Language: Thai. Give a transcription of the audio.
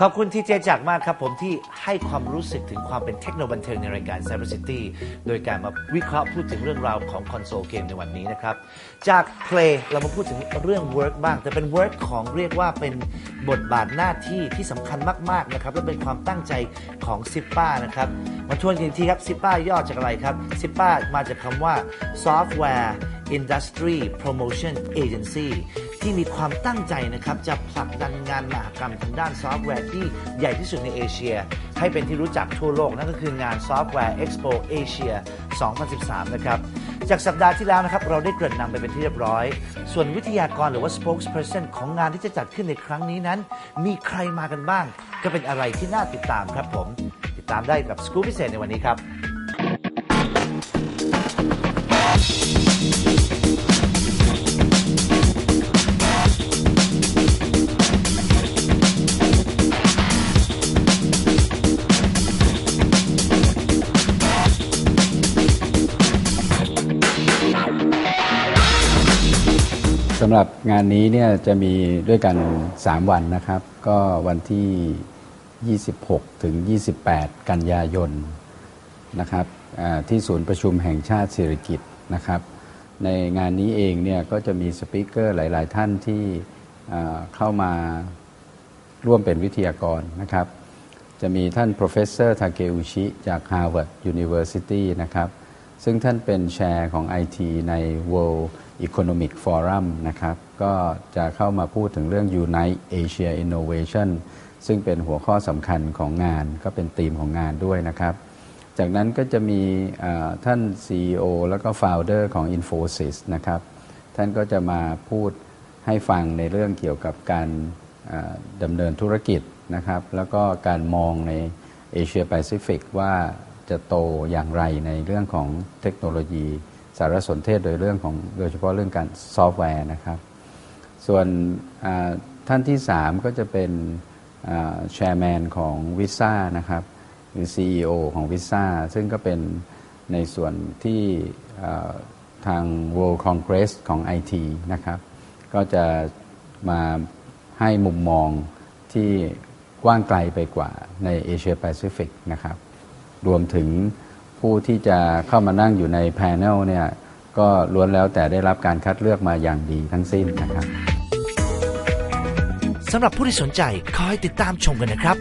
ขอบคุณทีเจจากมากครับผมที่ให้ความรู้สึกถึงความเป็นเทคโนบันเทิงในรายการ Cyber City โดยการมาวิเคราะห์พูดถึงเรื่องราวของคอนโซลเกมในวันนี้นะครับ จาก Play เรามาพูดถึงเรื่อง Work บ้าง แต่เป็น Work ของเรียกว่าเป็นบทบาทหน้าที่ที่สำคัญมาก ๆ นะครับ และเป็นความตั้งใจของซิปป้านะครับ มาทวนกันอีกทีครับซิปป้าย่อจากอะไรครับซิปป้ามาจากคำว่า Software Industry Promotion Agency ที่มีความตั้งใจนะครับจะผลักดันงานมหกรรมทางด้านซอฟต์แวร์ที่ใหญ่ที่สุดในเอเชีย ให้เป็นที่รู้จักทั่วโลกนั่นก็คืองาน Software Expo Asia 2013 นะครับจากสัปดาห์ที่แล้วนะครับเราได้เกริ่นนำไปเป็นที่เรียบร้อย ส่วนวิทยากรหรือว่า spokesperson ของงานที่จะจัดขึ้นในครั้งนี้นั้น มีใครมากันบ้าง ก็เป็นอะไรที่น่าติดตามครับผม ติดตามได้กับสกู๊ปพิเศษในวันนี้ครับ สำหรับงานนี้เนี่ยจะมีด้วยกัน 3 วันนะครับ ก็วันที่ 26 ถึง 28 กันยายนนะครับที่ศูนย์ประชุมแห่งชาติสิริกิตนะครับ ในงานนี้เองเนี่ยก็จะมีสปิเกอร์หลาย ๆ ท่านที่เข้ามาร่วมเป็นวิทยากรนะครับ จะมีท่าน professor Takeuchi จาก Harvard University นะครับ ซึ่งท่านเป็นแชร์ของ IT ใน World Economic Forum นะครับ ก็จะเข้ามาพูดถึงเรื่อง Unite Asia Innovation ซึ่งเป็นหัวข้อสำคัญของงานก็เป็นธีมของงานด้วยนะครับ จากนั้นก็จะมีอ่าท่าน CEO แล้วก็ Founder ของ Infosys นะครับ ท่านก็จะมาพูดให้ฟังในเรื่องเกี่ยวกับการดำเนินธุรกิจนะครับ แล้วก็การมองในเอเชียแปซิฟิกว่า จะโตอย่างไรในเรื่องของเทคโนโลยี สารสนเทศโดยเรื่องของโดยเฉพาะเรื่องการซอฟต์แวร์นะครับ ส่วนท่านที่ 3 ก็จะเป็นแชร์แมนของวิซ่านะครับหรือ CEO ของวิซ่าซึ่งก็เป็นในส่วนที่ทาง World Congress ของ IT นะครับก็จะมาให้มุมมองที่กว้างไกลไปกว่าในเอเชียแปซิฟิกนะครับ รวมถึงผู้ที่จะเข้ามานั่งอยู่ในแพนเนลเนี่ยก็ล้วนแล้วแต่ได้รับการคัดเลือกมาอย่างดีทั้งสิ้นนะครับสำหรับผู้ที่สนใจขอให้ติดตามชมกันนะครับ